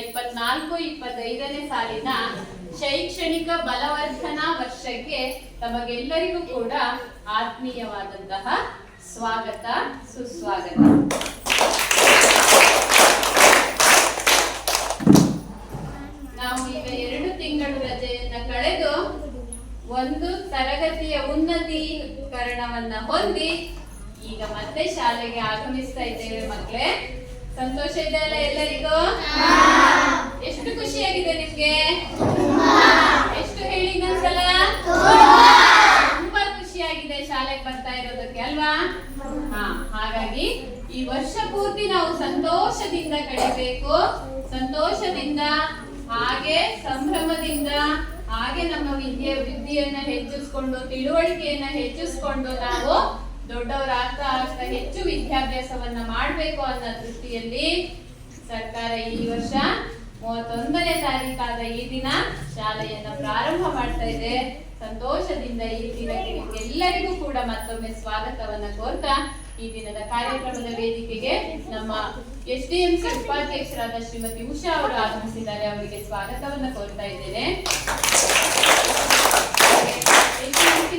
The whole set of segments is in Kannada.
ಇಪ್ಪತ್ನಾಲ್ಕು, ಇಪ್ಪತ್ತೈದನೇ ಸಾಲಿನ ಶೈಕ್ಷಣಿಕ ಬಲವರ್ಧನಾ ವರ್ಷಕ್ಕೆ ತಮಗೆಲ್ಲರಿಗೂ ಕೂಡ ಆತ್ಮೀಯವಾದಂತಹ ಸ್ವಾಗತ, ಸುಸ್ವಾಗತ. ನಾವು ಈಗ ಎರಡು ತಿಂಗಳು ರಜೆಯನ್ನ ಕಳೆದು ಒಂದು ತರಗತಿಯ ಉನ್ನತೀಕರಣವನ್ನ ಹೊಂದಿ ಈಗ ಮತ್ತೆ ಶಾಲೆಗೆ ಆಗಮಿಸ್ತಾ ಇದ್ದೇವೆ ಮಕ್ಕಳೇ. ಸಂತೋಷ ಇದೆ ಅಲ್ಲ ಎಲ್ಲರಿಗೂ? ಎಷ್ಟು ಖುಷಿಯಾಗಿದೆ ನಿಮ್ಗೆ? ಎಷ್ಟು ಹೇಳಿ ಇನ್ನೊಂದ್ಸಲ? ತುಂಬಾ ಖುಷಿಯಾಗಿದೆ ಶಾಲೆಗೆ ಬರ್ತಾ ಇರೋದಕ್ಕೆ, ಅಲ್ವಾ? ಹಾ, ಹಾಗಾಗಿ ಈ ವರ್ಷ ಪೂರ್ತಿ ನಾವು ಸಂತೋಷದಿಂದ ಕಳಿಬೇಕು. ಸಂತೋಷದಿಂದ, ಹಾಗೆ ಸಂಭ್ರಮದಿಂದ, ಹಾಗೆ ನಮ್ಮ ವಿದ್ಯೆ ವಿದ್ಯೆಯನ್ನ ಹೆಚ್ಚಿಸ್ಕೊಂಡು, ತಿಳುವಳಿಕೆಯನ್ನ ಹೆಚ್ಚಿಸ್ಕೊಂಡು ನಾವು ದೊಡ್ಡವರಾಗ್ತಾ ಆಗ್ತಾ ಹೆಚ್ಚು ವಿದ್ಯಾಭ್ಯಾಸವನ್ನ ಮಾಡಬೇಕು ಅನ್ನೋ ದೃಷ್ಟಿಯಲ್ಲಿ ಸರ್ಕಾರ ಈ ವರ್ಷ ಮೂವತ್ತೊಂದನೇ ತಾರೀಕಾದ ಈ ದಿನ ಶಾಲೆಯನ್ನ ಪ್ರಾರಂಭ ಮಾಡ್ತಾ ಇದೆ. ಸಂತೋಷದಿಂದ ಈ ದಿನಕ್ಕೆ ಎಲ್ಲರಿಗೂ ಕೂಡ ಮತ್ತೊಮ್ಮೆ ಸ್ವಾಗತವನ್ನ ಕೋರ್ತಾ ಈ ದಿನದ ಕಾರ್ಯಕ್ರಮದ ವೇದಿಕೆಗೆ ನಮ್ಮ ಎಸ್ ಡಿ ಎಂ ಸಿ ಉಪಾಧ್ಯಕ್ಷರಾದ ಶ್ರೀಮತಿ ಉಷಾ ಅವರು ಆಗಮಿಸಿದ್ದಾರೆ. ಅವರಿಗೆ ಸ್ವಾಗತವನ್ನ ಕೋರ್ತಾ ಇದ್ದೇನೆ.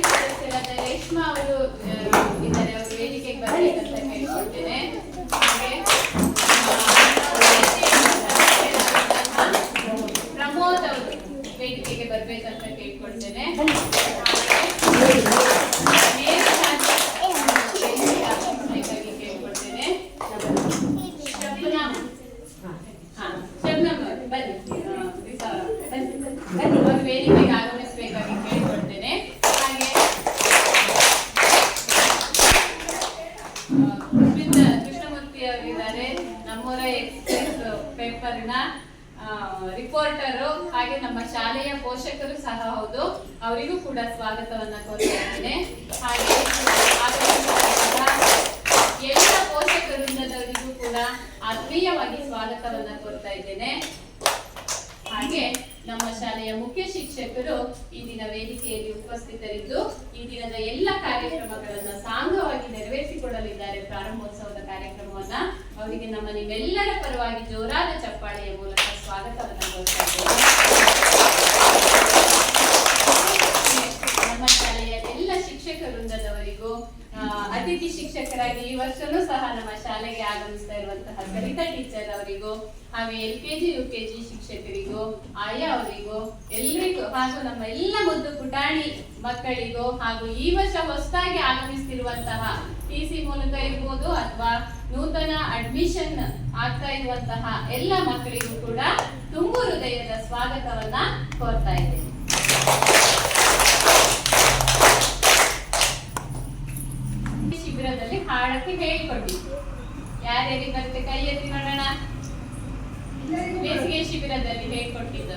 ಸದಸ್ಯರಾದ ರೇಷ್ಮಾ ಅವರು ಆ, ಇದ್ದಾರೆ ಅವರು ವೇದಿಕೆಗೆ ಬರಬೇಕಂತ ಕೇಳಿಕೊಳ್ತೇನೆ ಹಾಗೆ ಪ್ರಮೋದ್ ಅವರು ವೇದಿಕೆಗೆ ಬರ್ಬೇಕಂತ ಕೇಳ್ಕೊಳ್ತೇನೆ ಬೇಕಾಗಿ ಕೇಳ್ಕೊಳ್ತೇನೆ ಶಬ್ನಮ್. ಹಾ, ಶಬ್ನಮ್ ಅವರು ಬನ್ನಿ ಆ, ವಿಸಾ ಅವರು, ಬನ್ನಿ. ಬನ್ನಿ ಅವರು ವೇದಿಕೆಗೆ ಆಗಮಿಸಬೇಕಾಗಿ ಕೇಳ್ಕೊಳ್ತೇನೆ ಹಾಗೆ ಕೃಷ್ಣ ಕೃಷ್ಣಮೂರ್ತಿ ಅವರಿದ್ದಾರೆ ನಮ್ಮೂರ ಎಕ್ಸ್ಪ್ರೆಸ್ ಪೇಪರ್ನ ರಿಪೋರ್ಟರು ಹಾಗೆ ನಮ್ಮ ಶಾಲೆಯ ಪೋಷಕರು ಸಹ ಹೌದು ಅವರಿಗೂ ಕೂಡ ಸ್ವಾಗತವನ್ನ ಕೋರ್ತಾ ಇದ್ದೇನೆ ಹಾಗೆ ಆಗಮಿಸಿದಂತಹ ಎಲ್ಲ ಪೋಷಕ ವೃಂದದವರಿಗೂ ಕೂಡ ಆತ್ಮೀಯವಾಗಿ ಸ್ವಾಗತವನ್ನ ಕೋರ್ತಾ ಇದ್ದೇನೆ. ಹಾಗೆ ನಮ್ಮ ಶಾಲೆಯ ಮುಖ್ಯ ಶಿಕ್ಷಕರು ಈ ದಿನ ವೇದಿಕೆಯಲ್ಲಿ ಉಪಸ್ಥಿತರಿದ್ದು, ಈ ದಿನದ ಎಲ್ಲ ಕಾರ್ಯಕ್ರಮಗಳನ್ನ ಸಾಂಗವಾಗಿ ನೆರವೇರಿಸಿಕೊಡಲಿದ್ದಾರೆ ಪ್ರಾರಂಭೋತ್ಸವದ ಕಾರ್ಯಕ್ರಮವನ್ನ ಅವರಿಗೆ ನಮ್ಮ ನಿಮ್ಮೆಲ್ಲರ ಪರವಾಗಿ ಜೋರಾದ ಚಪ್ಪಾಳೆಯ ಮೂಲಕ ಸ್ವಾಗತವನ್ನು ಕೋರ್ತಾ ಇದ್ದೇನೆ ನಮ್ಮ ಶಾಲೆಯ ಎಲ್ಲ ಶಿಕ್ಷಕ ವೃಂದದವರಿಗೂ ಅತಿಥಿ ಶಿಕ್ಷಕರಾಗಿ ಈ ವರ್ಷನೂ ಸಹ ನಮ್ಮ ಶಾಲೆಗೆ ಆಗಮಿಸ್ತಾ ಇರುವಂತಹ ಸರಿತಾ ಟೀಚರ್ ಅವರಿಗೂ, ಹಾಗೆ L K G, U K G ಶಿಕ್ಷಕರಿಗೂ, ಆಯಾ ಅವರಿಗೂ, ಎಲ್ರಿಗೂ, ಹಾಗೂ ನಮ್ಮ ಎಲ್ಲ ಮುದ್ದು ಪುಟಾಣಿ ಮಕ್ಕಳಿಗೂ, ಹಾಗೂ ಈ ವರ್ಷ ಹೊಸದಾಗಿ ಆಗಮಿಸ್ತಿರುವಂತಹ ಟಿ ಸಿ ಮೂಲಕ ಇರ್ಬೋದು ಅಥವಾ ನೂತನ ಅಡ್ಮಿಷನ್ ಆಗ್ತಾ ಇರುವಂತಹ ಎಲ್ಲ ಮಕ್ಕಳಿಗೂ ಕೂಡ ತುಂಬು ಹೃದಯದ ಸ್ವಾಗತವನ್ನ ಕೋರ್ತಾ ಇದ್ದೇನೆ ಈ ಶಿಬಿರದಲ್ಲಿ ಹಾಡಕ್ಕೆ ಹೇಳಿಕೊಟ್ಟಿದ್ದು ಯಾರ್ಯಾರಿಗೆ ಬರುತ್ತೆ? ಕೈ ಎತ್ತಿ ನೋಡೋಣ. ಬೇಸಿಗೆ ಶಿಬಿರದಲ್ಲಿ ಹೇಳಿಕೊಟ್ಟಿದ್ದು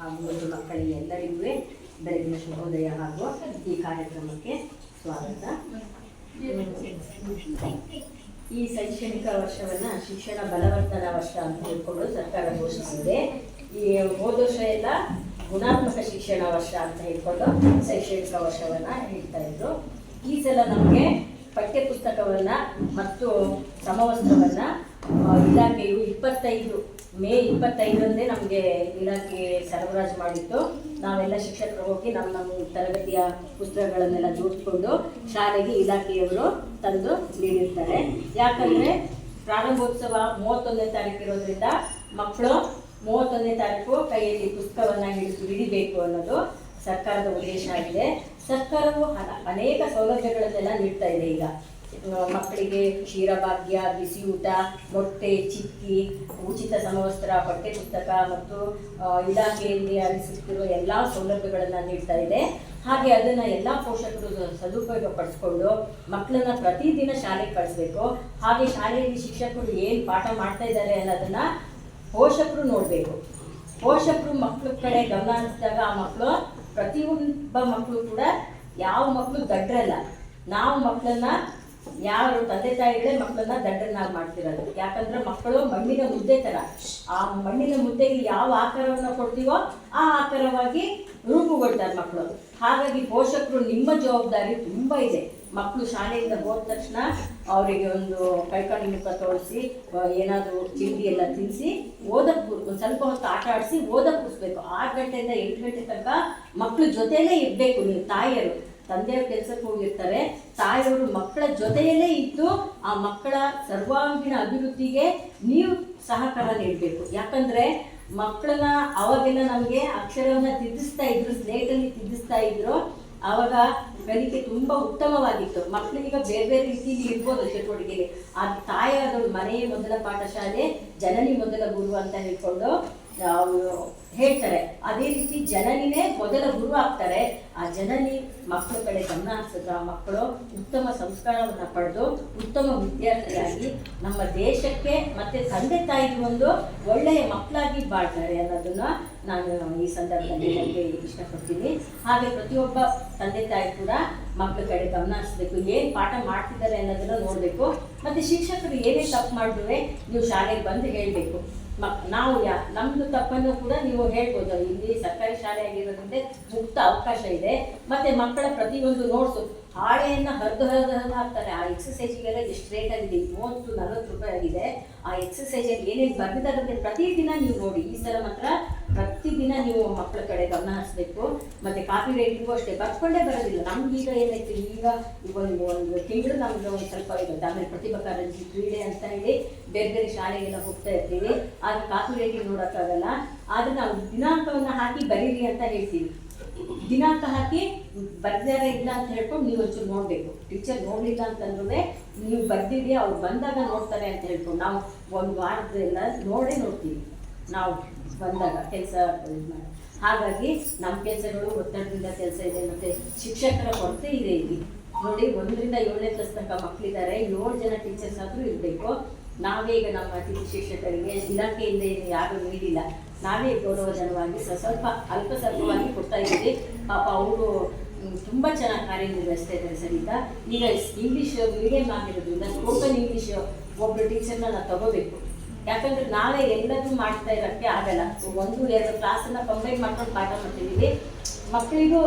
ಹಾಗೂ ಒಂದು ಮಕ್ಕಳಿಗೆ ಎಲ್ಲರಿಗೂ ಬೆಳಗಿನ ಶುಭೋದಯ ಹಾಗೂ ಈ ಕಾರ್ಯಕ್ರಮಕ್ಕೆ ಸ್ವಾಗತ. ಈ ಶೈಕ್ಷಣಿಕ ವರ್ಷವನ್ನು ಶಿಕ್ಷಣ ಬಲವರ್ಧನ ವರ್ಷ ಅಂತ ಹೇಳ್ಕೊಂಡು ಸರ್ಕಾರ ಘೋಷಿಸಿದೆ. ಈ ಹೋದ ವರ್ಷ ಎಲ್ಲ ಗುಣಾತ್ಮಕ ಶಿಕ್ಷಣ ವರ್ಷ ಅಂತ ಹೇಳ್ಕೊಂಡು ಶೈಕ್ಷಣಿಕ ವರ್ಷವನ್ನು ಹೇಳ್ತಾ ಇದ್ರು. ಈ ಸಲ ನಮಗೆ ಪಠ್ಯ ಮತ್ತು ಸಮವಸ್ತ್ರವನ್ನು ಇಲಾಖೆಯು ಇಪ್ಪತ್ತೈದು ಮೇ ಇಪ್ಪತ್ತೈದರಂದೇ ನಮಗೆ ಇಲಾಖೆ ಸರಬರಾಜು ಮಾಡಿತ್ತು. ನಾವೆಲ್ಲ ಶಿಕ್ಷಕರು ಹೋಗಿ ನಮ್ಮ ನಮ್ಮ ತರಗತಿಯ ಪುಸ್ತಕಗಳನ್ನೆಲ್ಲ ಜೋಡಿಸ್ಕೊಂಡು ಶಾಲೆಗೆ ಇಲಾಖೆಯವರು ತಂದು ನೀಡಿರ್ತಾರೆ. ಯಾಕಂದರೆ ಪ್ರಾರಂಭೋತ್ಸವ ಮೂವತ್ತೊಂದನೇ ತಾರೀಕು ಇರೋದ್ರಿಂದ ಮಕ್ಕಳು ಮೂವತ್ತೊಂದನೇ ತಾರೀಕು ಕೈಯಲ್ಲಿ ಪುಸ್ತಕವನ್ನು ಹಿಡಿದು ಹಿಡಿಬೇಕು ಅನ್ನೋದು ಸರ್ಕಾರದ ಉದ್ದೇಶ ಆಗಿದೆ. ಸರ್ಕಾರವು ಅನೇಕ ಸೌಲಭ್ಯಗಳನ್ನೆಲ್ಲ ನೀಡ್ತಾ ಇದೆ ಈಗ. ಮಕ್ಕಳಿಗೆ ಕ್ಷೀರಭಾಗ್ಯ ಬಿಸಿ ಊಟ ಮೊಟ್ಟೆ, ಚಿಕ್ಕಿ, ಉಚಿತ ಸಮವಸ್ತ್ರ, ಪಠ್ಯ ಪುಸ್ತಕ ಮತ್ತು ಇಲಾಖೆಯಲ್ಲಿ ಅನಿಸುತ್ತಿರುವ ಎಲ್ಲ ಸೌಲಭ್ಯಗಳನ್ನು ನೀಡ್ತಾ ಇದೆ. ಹಾಗೆ ಅದನ್ನು ಎಲ್ಲ ಪೋಷಕರು ಸದುಪಯೋಗ ಪಡಿಸ್ಕೊಂಡು ಮಕ್ಕಳನ್ನ ಪ್ರತಿದಿನ ಶಾಲೆಗೆ ಕಳಿಸ್ಬೇಕು. ಹಾಗೆ ಶಾಲೆಯಲ್ಲಿ ಶಿಕ್ಷಕರು ಏನು ಪಾಠ ಮಾಡ್ತಾ ಇದ್ದಾರೆ ಅನ್ನೋದನ್ನ ಪೋಷಕರು ನೋಡಬೇಕು. ಪೋಷಕರು ಮಕ್ಕಳ ಕಡೆ ಗಮನ ಹರಿಸಿದಾಗ ಆ ಮಕ್ಕಳು ಪ್ರತಿಯೊಬ್ಬ ಮಕ್ಕಳು ಕೂಡ ಯಾವ ಮಕ್ಕಳು ದಡ್ರಲ್ಲ, ನಾವು ಮಕ್ಕಳನ್ನ ಯಾರು ತಂದೆ ತಾಯಿಗಳೇ ಮಕ್ಕಳನ್ನ ದಡ್ಡನ್ನಾಗಿ ಮಾಡ್ತಿರೋದು. ಯಾಕಂದ್ರೆ ಮಕ್ಕಳು ಮಣ್ಣಿನ ಮುದ್ದೆ ತರ. ಆ ಮಣ್ಣಿನ ಮುದ್ದೆಗೆ ಯಾವ ಆಕಾರವನ್ನು ಕೊಡ್ತೀವೋ ಆ ಆಕಾರವಾಗಿ ರೂಪುಗೊಳ್ತಾರೆ ಮಕ್ಕಳು. ಹಾಗಾಗಿ ಪೋಷಕರು ನಿಮ್ಮ ಜವಾಬ್ದಾರಿ ತುಂಬ ಇದೆ. ಮಕ್ಕಳು ಶಾಲೆಯಿಂದ ಹೋದ ತಕ್ಷಣ ಅವರಿಗೆ ಒಂದು ಕೈಕಾಲು ಮುಖ ತೋರಿಸಿ ಏನಾದರೂ ತಿಂಡಿ ಎಲ್ಲ ತಿನ್ನಿಸಿ ಓದಕ್ಕೆ ಒಂದು ಸ್ವಲ್ಪ ಹೊತ್ತು ಆಟ ಆಡಿಸಿ ಓದಕ್ಕೆ ಕೂರಿಸ್ಬೇಕು. ಆರು ಗಂಟೆಯಿಂದ ಎಂಟು ಗಂಟೆ ತನಕ ಮಕ್ಕಳು ಜೊತೆಲೇ ಇರಬೇಕು ನೀವು ತಾಯಿಯರು. ತಂದೆಯವ್ರ ಕೆಲಸಕ್ಕೆ ಹೋಗಿರ್ತಾರೆ, ತಾಯಿಯವರು ಮಕ್ಕಳ ಜೊತೆಯಲ್ಲೇ ಇದ್ದು ಆ ಮಕ್ಕಳ ಸರ್ವಾಂಗೀಣ ಅಭಿವೃದ್ಧಿಗೆ ನೀವು ಸಹಕಾರ ನೀಡಬೇಕು. ಯಾಕಂದ್ರೆ ಮಕ್ಕಳನ್ನ ಅವಾಗೆಲ್ಲ ನಮಗೆ ಅಕ್ಷರವನ್ನ ತಿದ್ದಿಸ್ತಾ ಇದ್ರು, ಸ್ಲೇಟಲ್ಲಿ ತಿದ್ದಿಸ್ತಾ ಇದ್ರು ಅವಾಗ ಕಲಿಕೆ ತುಂಬಾ ಉತ್ತಮವಾಗಿತ್ತು. ಮಕ್ಕಳಿಗೆ ಬೇರೆ ಬೇರೆ ರೀತಿಯಲ್ಲಿ ಇರ್ಬೋದು ಚಟುವಟಿಕೆಗೆ. ಆ ತಾಯಿ ಆದವರು ಮನೆಯ ಮೊದಲ ಪಾಠಶಾಲೆ, ಜನನಿ ಮೊದಲ ಗುರು ಅಂತ ಹೇಳ್ಕೊಂಡು ಹೇಳ್ತಾರೆ, ಅದೇ ರೀತಿ ಜನನಿನೇ ಮೊದಲ ಗುರು ಆಗ್ತಾರೆ. ಆ ಜನನಿ ಮಕ್ಕಳ ಕಡೆ ಗಮನ ಹರಿಸಿದ್ರೆ ಆ ಮಕ್ಕಳು ಉತ್ತಮ ಸಂಸ್ಕಾರವನ್ನು ಪಡೆದು ಉತ್ತಮ ವಿದ್ಯಾರ್ಥಿಯಾಗಿ ನಮ್ಮ ದೇಶಕ್ಕೆ ಮತ್ತೆ ತಂದೆ ತಾಯಿಗೆ ಒಂದು ಒಳ್ಳೆಯ ಮಕ್ಕಳಾಗಿ ಬಾಳ್ತಾರೆ ಅನ್ನೋದನ್ನ ನಾನು ಈ ಸಂದರ್ಭದಲ್ಲಿ ನನಗೆ ಇಷ್ಟಪಡ್ತೀನಿ. ಹಾಗೆ ಪ್ರತಿಯೊಬ್ಬ ತಂದೆ ತಾಯಿ ಕೂಡ ಮಕ್ಕಳ ಕಡೆ ಗಮನ ಹರಿಸಬೇಕು, ಏನು ಪಾಠ ಮಾಡ್ತಿದ್ದಾರೆ ಅನ್ನೋದನ್ನ ನೋಡಬೇಕು. ಮತ್ತೆ ಶಿಕ್ಷಕರು ಏನೇ ತಪ್ಪು ಮಾಡಿದ್ರೆ ನೀವು ಶಾಲೆಗೆ ಬಂದು ಹೇಳಬೇಕು. ನಾವು ಯಾ ನಮ್ಮದು ತಪ್ಪನ್ನು ಕೂಡ ನೀವು ಹೇಳ್ಬೋದು. ಇಲ್ಲಿ ಸರ್ಕಾರಿ ಶಾಲೆ ಆಗಿರೋದ್ರಿಂದ ಮುಕ್ತ ಅವಕಾಶ ಇದೆ. ಮತ್ತೆ ಮಕ್ಕಳ ಪ್ರತಿಯೊಂದು ನೋಟ್ಸು ಹಾಳೆಯನ್ನು ಹರಿದು ಹರಿದು ಹರಿದು ಹಾಕ್ತಾರೆ. ಆ ಎಕ್ಸಸೈಜಿಗೆಲ್ಲ ಎಷ್ಟು ರೇಟ್ ಆಗಿದೆ? ಮೂವತ್ತು, ನಲವತ್ತು ರೂಪಾಯಿ ಆಗಿದೆ. ಆ ಎಕ್ಸಸೈಜಲ್ಲಿ ಏನೇನು ಅಂತ ಪ್ರತಿದಿನ ನೀವು ನೋಡಿ. ಈ ಸಲ ಮಾತ್ರ ಪ್ರತಿದಿನ ನೀವು ಮಕ್ಕಳ ಕಡೆ ಗಮನ ಹರಿಸ್ಬೇಕು. ಮತ್ತೆ ಕಾಫಿ ರೇಟಿಗೂ ಅಷ್ಟೇ. ಬರ್ಕೊಂಡೇ ಬರೋದಿಲ್ಲ. ನಮ್ಗೆ ಈಗ ಏನೈತೆ ಈಗ ಈಗ ಒಂದು ಒಂದು ತಿಂಗಳು ನಮ್ಗೆ ಒಂದು ಸ್ವಲ್ಪ ಇರುತ್ತೆ ಆಮೇಲೆ ಪ್ರತಿಭಾ ಕಾರಂಜಿ ಕ್ರೀಡೆ ಅಂತ ಹೇಳಿ ಬೇರೆ ಬೇರೆ ಶಾಲೆಗೆಲ್ಲ ಹೋಗ್ತಾ ಇರ್ತೀವಿ. ಆದ್ರೆ ಕಾಫಿ ರೇಟಿಗೆ ನೋಡೋಕ್ಕಾಗಲ್ಲ. ಆದ್ರೆ ನಾವು ದಿನಾಂಕವನ್ನು ಹಾಕಿ ಬರೀರಿ ಅಂತ ಹೇಳ್ತೀವಿ. ದಿನಾಂಕ ಹಾಕಿ ಬರ್ದಾರೆ ಇಲ್ಲ ಅಂತ ಹೇಳ್ಕೊಂಡು ನೀವು ಒಂಚೂರು ನೋಡಬೇಕು. ಟೀಚರ್ ನೋಡಲಿಲ್ಲ ಅಂತಂದ್ರೆ ನೀವು ಬರ್ದಿರಿ, ಅವ್ರು ಬಂದಾಗ ನೋಡ್ತಾರೆ ಅಂತ ಹೇಳ್ಕೊಂಡು ನಾವು ಒಂದು ವಾರದೆಲ್ಲ ನೋಡೇ ನೋಡ್ತೀವಿ. ನಾವು ಬಂದಾಗ ಕೆಲಸ ಹಾಗಾಗಿ ನಮ್ಮ ಕೆಲಸಗಳು ಒತ್ತಡದಿಂದ ಕೆಲಸ ಇದೆ ಮತ್ತು ಶಿಕ್ಷಕರ ಕೊರತೆ ಇದೆ ಇಲ್ಲಿ. ನೋಡಿ, ಒಂದರಿಂದ ಏಳನೇ ಕ್ಲಾಸ್ ತನಕ ಮಕ್ಕಳಿದ್ದಾರೆ ಏಳು ಜನ ಟೀಚರ್ಸ್ ಆದರೂ ಇರಬೇಕು. ನಾವೇ ಈಗ ನಮ್ಮ ಅತಿಥಿ ಶಿಕ್ಷಕರಿಗೆ ಇಲಾಖೆಯಿಂದ ಯಾರೂ ನೀಡಿಲ್ಲ. ನಾವೇ ಗೌರವಧನವಾಗಿ ಜನವಾಗಿ ಸ್ವಲ್ಪ ಅಲ್ಪ ಸ್ವಲ್ಪವಾಗಿ ಕೊಡ್ತಾ ಇದ್ದೀವಿ. ಪಾಪ ಅವರು ತುಂಬ ಚೆನ್ನಾಗಿ ಕಾರ್ಯನಿರ್ವಹಿಸ್ತಾ ಇದ್ದಾರೆ ಸರಿತಾ ಈಗ. ಇಂಗ್ಲೀಷ್ ಮೀಡಿಯಂ ಆಗಿರೋದ್ರಿಂದ ಸ್ಪೋಕನ್ ಇಂಗ್ಲೀಷ್ ಒಬ್ಬರು ಟೀಚರ್ನ ನಾವು ತಗೋಬೇಕು. ಯಾಕಂದ್ರೆ ನಾವೇ ಎಲ್ಲದೂ ಮಾಡ್ತಾ ಇರೋಕ್ಕೆ ಆಗಲ್ಲ. ಒಂದು ಎರಡು ಕ್ಲಾಸನ್ನು ಕಂಬೈನ್ ಮಾಡ್ಕೊಂಡು ಪಾಠ ಮಾಡ್ತಿದ್ದೀವಿ. ಮಕ್ಕಳಿಗೂ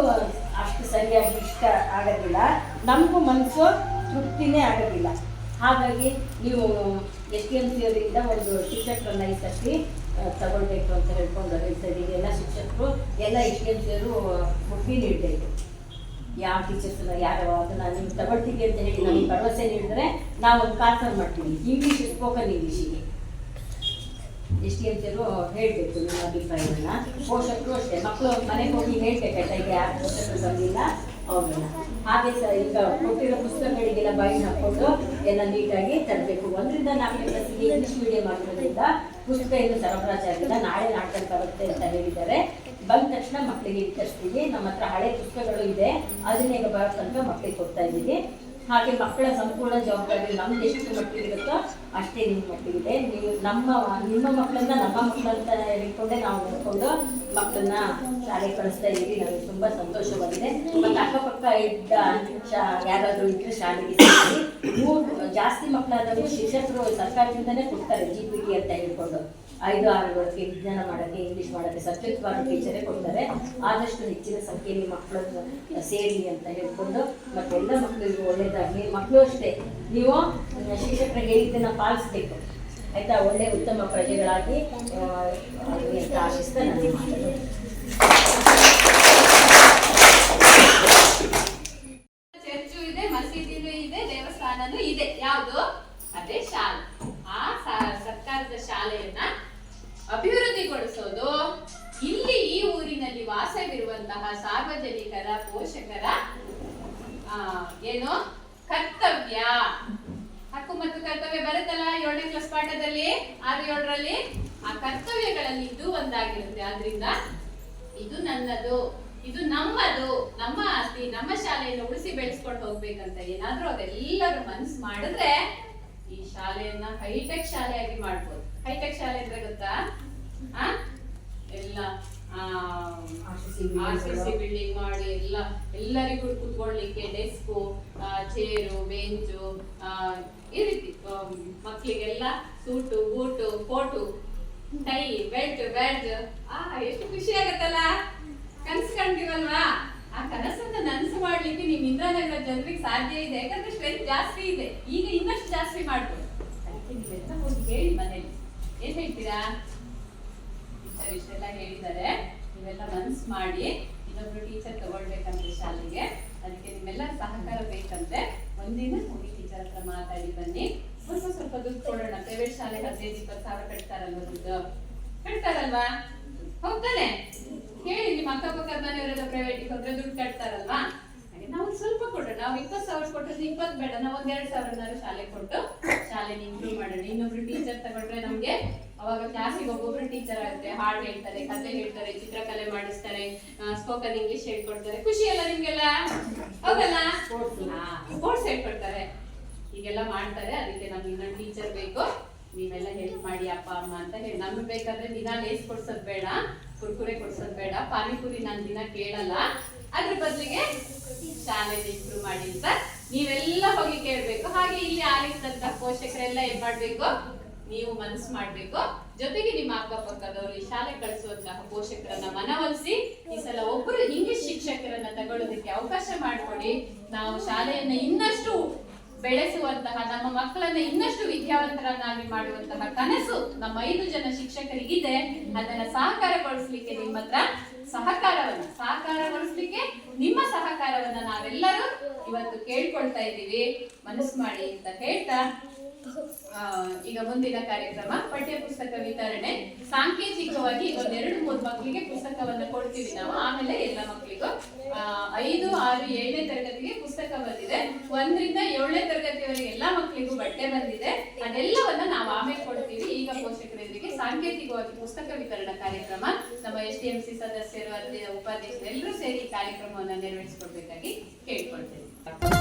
ಅಷ್ಟು ಸರಿಯಾಗಿ ಇಷ್ಟ ಆಗೋದಿಲ್ಲ. ನಮಗೂ ಮನಸ್ಸು ತೃಪ್ತಿನೇ ಆಗೋದಿಲ್ಲ. ಹಾಗಾಗಿ ನೀವು ಎಸ್ ಟಿ ಎಂ ಸಿ ಅವರಿಂದ ಒಂದು ಶಿಕ್ಷಕರನ್ನ ಈ ಸರ್ತಿ ತಗೊಳ್ಬೇಕು ಅಂತ ಹೇಳ್ಕೊಂಡು ಹೇಳ್ತಾ ಇದ್ದೀವಿ ಎಲ್ಲ ಶಿಕ್ಷಕರು, ಎಲ್ಲ ಅವರು ಹುಡುಗಿ ನೀಡಬೇಕು ಯಾವ ಟೀಚರ್ಸ್ನ ಯಾರು ಅದನ್ನು ನಿಮ್ಗೆ ತಗೊಳ್ತೀವಿ ಅಂತ ಹೇಳಿ ನಮಗೆ ಭರವಸೆ ನೀಡಿದ್ರೆ ನಾವು ಒಂದು ಕಾನ್ಫರ್ಮ್ ಮಾಡ್ತೀವಿ. ಇಂಗ್ಲೀಷ್ ಸ್ಪೋಕನ್ ಇಂಗ್ಲೀಷಿಗೆ ಎಸ್ ಟಿ ಎಂ ಸಿಯರು ಹೇಳಬೇಕು ನಿಮ್ಮ ಅಭಿಪ್ರಾಯಗಳನ್ನ ಪೋಷಕರು ಅಷ್ಟೇ. ಮಕ್ಕಳು ಮನೆಗೆ ಹೋಗಿ ಹೇಳ್ಬೇಕಾಯ್ತಾ ಈಗ ಯಾರು ಪೋಷಕರು ಬಂದಿಲ್ಲ, ಅವ್ರನ್ನ. ಹಾಗೆ ಸರ್ ಈಗ ಕೊಟ್ಟಿರೋ ಪುಸ್ತಕಗಳಿಗೆಲ್ಲ ಬೈಂಡ್ ಹಾಕೊಂಡು ಎಲ್ಲ ನೀಟಾಗಿ ತರಬೇಕು. ಒಂದರಿಂದ ನಾಲ್ಕನೇ ಕ್ಲಾಸಿಗೆ ಇಂಗ್ಲೀಷ್ ಮೀಡಿಯಂ ಆಗಿರೋದ್ರಿಂದ ಪುಸ್ತಕ ಇನ್ನು ಸರಬರಾಜು ನಾಳೆ ನಾಟಕ ಬರುತ್ತೆ ಅಂತ ಹೇಳಿದ್ದಾರೆ. ಬಂದ ತಕ್ಷಣ ಮಕ್ಕಳಿಗೆ ಇಟ್ಟಿದ್ದೀವಿ ನಮ್ಮ ಹತ್ರ ಹಳೆ ಪುಸ್ತಕಗಳು ಇದೆ. ಅದನ್ನ ಈಗ ಬರೋ ಮಕ್ಕಳಿಗೆ ಕೊಡ್ತಾ ಇದ್ದೀವಿ. ಹಾಗೆ ಮಕ್ಕಳ ಸಂಪೂರ್ಣ ಜವಾಬ್ದಾರಿ ನಮ್ಗೆ ಎಷ್ಟು ಮಟ್ಟಿಗೆ ಇರುತ್ತೋ ಅಷ್ಟೇ ನಿಮ್ಮ ಮಕ್ಕಳಿಗೆ ನೀವು ನಮ್ಮ, ನಿಮ್ಮ ಮಕ್ಕಳನ್ನ ನಮ್ಮ ಮಕ್ಕಳಂತ ಹೇಳ್ಕೊಂಡೆ ನಾವು ನೋಡ್ಕೊಂಡು ಮಕ್ಕಳನ್ನ ಶಾಲೆಗೆ ಕಳಿಸ್ತಾ ಇದ್ದೀವಿ. ನಮಗೆ ತುಂಬ ಸಂತೋಷವಾಗಿದೆ. ಮತ್ತು ಅಕ್ಕಪಕ್ಕ ಇದ್ದ ಶಾ ಯಾರಾದರೂ ಇದ್ರೆ ಶಾಲೆಗೆ ಮೂರು ಜಾಸ್ತಿ ಮಕ್ಕಳಾದರೂ ಶಿಕ್ಷಕರು ಸರ್ಕಾರದಿಂದನೇ ಕೊಡ್ತಾರೆ. ಜಿ ಪಿ ಟಿ ಅಂತ ಹೇಳ್ಕೊಂಡು ಐದು, ಆರು ವರ್ಷಕ್ಕೆ ವಿಜ್ಞಾನ ಮಾಡೋಕ್ಕೆ ಇಂಗ್ಲೀಷ್ ಮಾಡೋಕ್ಕೆ ಸಬ್ಜೆಕ್ಟ್ ಟೀಚರೇ ಕೊಡ್ತಾರೆ. ಆದಷ್ಟು ಹೆಚ್ಚಿನ ಸಂಖ್ಯೆಯಲ್ಲಿ ಮಕ್ಕಳನ್ನು ಸೇರಿ ಅಂತ ಹೇಳ್ಕೊಂಡು ಮತ್ತೆಲ್ಲ ಮಕ್ಕಳಿಗೂ ಒಳ್ಳೇದಾಗಲಿ ಮಕ್ಕಳು ಅಷ್ಟೇ. ನೀವು ಶಿಕ್ಷಕರ ಹೇಳಿದ್ದನ್ನು ಪಾಲಿಸ್ಬೇಕು. ಆಯ್ತಾ ಒಳ್ಳೆ ಉತ್ತಮ ಪ್ರಜೆಗಳಾಗಿ ಆಶಿಸ್ತಾ ನಾನು ಮಾತನ್ನು ಚರ್ಚು ಇದೆ ಮಸೀದಿನೂ ಇದೆ ದೇವಸ್ಥಾನನೂ ಇದೆ ಯಾವುದು ಅದೇ ಶಾಲೆ ಆ ಸ- ಸರ್ಕಾರದ ಶಾಲೆಯನ್ನ ಅಭಿವೃದ್ಧಿಗೊಳಿಸೋದು ಇಲ್ಲಿ ಈ ಊರಿನಲ್ಲಿ ವಾಸವಿರುವಂತಹ ಸಾರ್ವಜನಿಕರ ಪೋಷಕರ ಆ, ಏನು ಕರ್ತವ್ಯ ಹಕ್ಕು ಮತ್ತು ಕರ್ತವ್ಯ ಬರುತ್ತಲ್ಲ ಏಳನೇ ಕ್ಲಾಸ್ ಪಾಠದಲ್ಲಿ ಆರು ಏಳರಲ್ಲಿ ಆ ಕರ್ತವ್ಯಗಳಲ್ಲಿ ಇದು ಒಂದಾಗಿರುತ್ತೆ. ಆದ್ರಿಂದ ಇದು ನನ್ನದು, ಇದು ನಮ್ಮದು, ನಮ್ಮ ಆಸ್ತಿ, ನಮ್ಮ ಶಾಲೆಯನ್ನು ಉಳಿಸಿ ಬೆಳೆಸ್ಕೊಂಡು ಹೋಗ್ಬೇಕಂತ ಏನಾದ್ರೂ ಅದೆಲ್ಲರೂ ಮನ್ಸು ಮಾಡಿದ್ರೆ ಈ ಶಾಲೆಯನ್ನ ಹೈಟೆಕ್ ಶಾಲೆಯಾಗಿ ಮಾಡ್ಬೋದು. ಹೈಟೆಕ್ ಶಾಲೆ ಅಂದ್ರೆ ಗೊತ್ತಾ? ಎಲ್ಲ. ಆರ್ ಸಿ ಸಿ ಬಿಲ್ಡಿಂಗ್ ಮಾಡಿ ಎಲ್ಲ ಎಲ್ಲರಿಗೂ ಕುತ್ಕೊಳ್ಳಿಕ್ಕೆ ಡೆಸ್ಕು ಚೇರು ಬೆಂಚು ಈ ರೀತಿ ಮಕ್ಕಳಿಗೆಲ್ಲ suit boot coat tie belt badge ಆ ಎಷ್ಟು ಖುಷಿ ಆಗತ್ತಲ್ಲ? ಕನಸು ಕಂಡಿವಲ್ವಾ ಆ ಕನಸನ್ನ ನನಸು ಮಾಡ್ಲಿಕ್ಕೆ ನಿಮ್ ಇಂದ್ರನಗರ ಜನರಿಗೆ ಸಾಧ್ಯ ಇದೆ. ಯಾಕಂದ್ರೆ ಸ್ಟ್ರೆಂತ್ ಜಾಸ್ತಿ ಇದೆ. ಈಗ ಇನ್ನಷ್ಟು ಜಾಸ್ತಿ ಮಾಡ್ಬೋದು. ಅದಕ್ಕೆ ನೀವೆಲ್ಲ ಹೋಗಿ ಹೇಳಿ ಮನೇಲಿ. ಏನ್ ಹೇಳ್ತೀರಾ? ಇಷ್ಟೆಲ್ಲ ಹೇಳಿದ್ದಾರೆ. ನೀವೆಲ್ಲ ಮನ್ಸ್ ಮಾಡಿ ಇನ್ನೊಬ್ರು ಟೀಚರ್ ತಗೊಳ್ಬೇಕಂತೆ ಶಾಲೆಗೆ. ಅದಕ್ಕೆ ನಿಮ್ಮೆಲ್ಲ ಸಹಕಾರ ಬೇಕಂತೆ ಒಂದಿನ ಹೋಗಿ ಟೀಚರ್ ಹತ್ರ ಮಾತಾಡಿ ಬನ್ನಿ. ಸ್ವಲ್ಪ ಸ್ವಲ್ಪ ದುಡ್ಡು ಕೊಡೋಣ. ಪ್ರೈವೇಟ್ ಶಾಲೆಗೆ ಹದಿನೈದು, ಇಪ್ಪತ್ತು ಸಾವಿರ ಕಟ್ತಾರಲ್ವ ದುಡ್ಡು? ಕಟ್ತಾರಲ್ವಾ? ಹೋಗ್ತಾನೆ ಹೇಳಿ, ನಿಮ್ಮ ಅಕ್ಕಪಕ್ಕದ ಮನೆಯವರೆಲ್ಲ ಪ್ರೈವೇಟಿಗೆ ಹೋದ್ರೆ ದುಡ್ಡು ಕಟ್ತಾರಲ್ವಾ? ಹಾಗೆ ನಾವು ಸ್ವಲ್ಪ ಕೊಡೋಣ. ನಾವು ಇಪ್ಪತ್ತು ಸಾವಿರ ಕೊಟ್ಟರೆ ಇಪ್ಪತ್ತು ಬೇಡ. ನಾವು ಒಂದ್ ಸಾವಿರನಾದ್ರು ಶಾಲೆ ಕೊಟ್ಟು ಶಾಲೆನ ಇಂಪ್ರೂವ್ ಮಾಡೋಣ. ಇನ್ನೊಬ್ರು ಟೀಚರ್ ತಗೊಂಡ್ರೆ ನಮ್ಗೆ ಅವಾಗ ಕ್ಲಾಸಿಗೆ ಒಬ್ಬೊಬ್ರು ಟೀಚರ್ ಆಗುತ್ತೆ ಹಾಡು ಹೇಳ್ತಾರೆ ಕತೆ ಹೇಳ್ತಾರೆ ಚಿತ್ರಕಲೆ ಮಾಡಿಸ್ತಾರೆ ಸ್ಪೋಕನ್ ಇಂಗ್ಲಿಷ್ ಹೇಳ್ಕೊಡ್ತಾರೆ ಖುಷಿ ಅಲ್ಲ ನಿಮ್ಗೆಲ್ಲ? ಹೌದಲ್ಲ? ಸ್ಪೋರ್ಟ್ಸ್ ಹೇಳ್ಕೊಡ್ತಾರೆ. ಹೀಗೆಲ್ಲ ಮಾಡ್ತಾರೆ ಅದಕ್ಕೆ ನಮ್ಗೆ ಇನ್ನೊಂದು ಟೀಚರ್ ಬೇಕು. ನೀವೆಲ್ಲ ಹೆಲ್ಪ್ ಮಾಡಿ ಅಪ್ಪ ಅಮ್ಮ ಅಂತ ಹೇಳಿ. ನಮ್ಗೆ ಬೇಕಾದ್ರೆ ದಿನ ಲೇಸ್ ಕೊಡ್ಸೋದ್ ಬೇಡ ಕುರ್ಕುರೆ ಕೊಡ್ಸೋದ್ ಬೇಡ ಪಾನಿಪುರಿ ನಾನು ದಿನ ಕೇಳಲ್ಲ. ಅದ್ರ ಬದಲಿಗೆ ಶಾಲೆ ಇಂಪ್ರೂವ್ ಮಾಡಿ ಅಂತ ನೀವೆಲ್ಲ ಹೋಗಿ ಕೇಳ್ಬೇಕು. ಹಾಗೆ ಇಲ್ಲಿ ಆಲಿಸಿದಂತ ಪೋಷಕರೆಲ್ಲ ಏನ್ ಮಾಡ್ಬೇಕು? ನೀವು ಮನಸ್ಸು ಮಾಡ್ಬೇಕು. ಜೊತೆಗೆ ನಿಮ್ಮ ಅಕ್ಕಪಕ್ಕದವರು ಈ ಶಾಲೆ ಕಳಿಸುವಂತಹ ಪೋಷಕರನ್ನ ಮನವೊಲಿಸಿ ಈ ಸಲ ಒಬ್ಬರು ಇಂಗ್ಲಿಷ್ ಶಿಕ್ಷಕರನ್ನ ತಗೊಳ್ಳೋದಕ್ಕೆ ಅವಕಾಶ ಮಾಡಿಕೊಡಿ. ನಾವು ಶಾಲೆಯನ್ನ ಇನ್ನಷ್ಟು ಬೆಳೆಸುವಂತಹ, ನಮ್ಮ ಮಕ್ಕಳನ್ನ ಇನ್ನಷ್ಟು ವಿದ್ಯಾವಂತರನ್ನಾಗಿ ಮಾಡುವಂತಹ ಕನಸು ನಮ್ಮ ಐದು ಜನ ಶಿಕ್ಷಕರಿಗಿದೆ. ಅದನ್ನ ಸಹಕಾರಗೊಳಿಸ್ಲಿಕ್ಕೆ ನಿಮ್ಮ ಹತ್ರ ಸಹಕಾರವನ್ನ, ಸಹಕಾರಗೊಳಿಸ್ಲಿಕ್ಕೆ ನಿಮ್ಮ ಸಹಕಾರವನ್ನ ನಾವೆಲ್ಲರೂ ಇವತ್ತು ಕೇಳ್ಕೊಳ್ತಾ ಇದ್ದೀವಿ. ಮನಸ್ಸು ಮಾಡಿ ಅಂತ ಹೇಳ್ತಾ ಈಗ ಮುಂದಿನ ಕಾರ್ಯಕ್ರಮ ಪಠ್ಯ ಪುಸ್ತಕ ವಿತರಣೆ. ಸಾಂಕೇತಿಕವಾಗಿ ಒಂದೆರಡು ಮೂರು ಮಕ್ಕಳಿಗೆ ಪುಸ್ತಕವನ್ನು ಕೊಡ್ತೀವಿ ನಾವು. ಆಮೇಲೆ ಎಲ್ಲ ಮಕ್ಕಳಿಗೂ ಐದು, ಆರು, ಏಳನೇ ತರಗತಿಗೆ ಪುಸ್ತಕ ಬಂದಿದೆ. ಒಂದರಿಂದ ಏಳನೇ ತರಗತಿಯವರೆಗೆ ಎಲ್ಲ ಮಕ್ಕಳಿಗೂ ಬಟ್ಟೆ ಬಂದಿದೆ. ಅದೆಲ್ಲವನ್ನ ನಾವು ಆಮೇಲೆ ಕೊಡ್ತೀವಿ. ಈಗ ಪೋಷಕರೊಂದಿಗೆ ಸಾಂಕೇತಿಕವಾಗಿ ಪುಸ್ತಕ ವಿತರಣಾ ಕಾರ್ಯಕ್ರಮ. ನಮ್ಮ ಎಸ್ ಡಿ ಎಂ ಸಿ ಸದಸ್ಯರು ಅಲ್ಲಿ ಉಪಾಧ್ಯಕ್ಷರು ಎಲ್ಲರೂ ಸೇರಿ ಕಾರ್ಯಕ್ರಮವನ್ನು ನೆರವೇರಿಸಿಕೊಡ್ಬೇಕಾಗಿ ಕೇಳ್ಕೊಳ್ತೇವೆ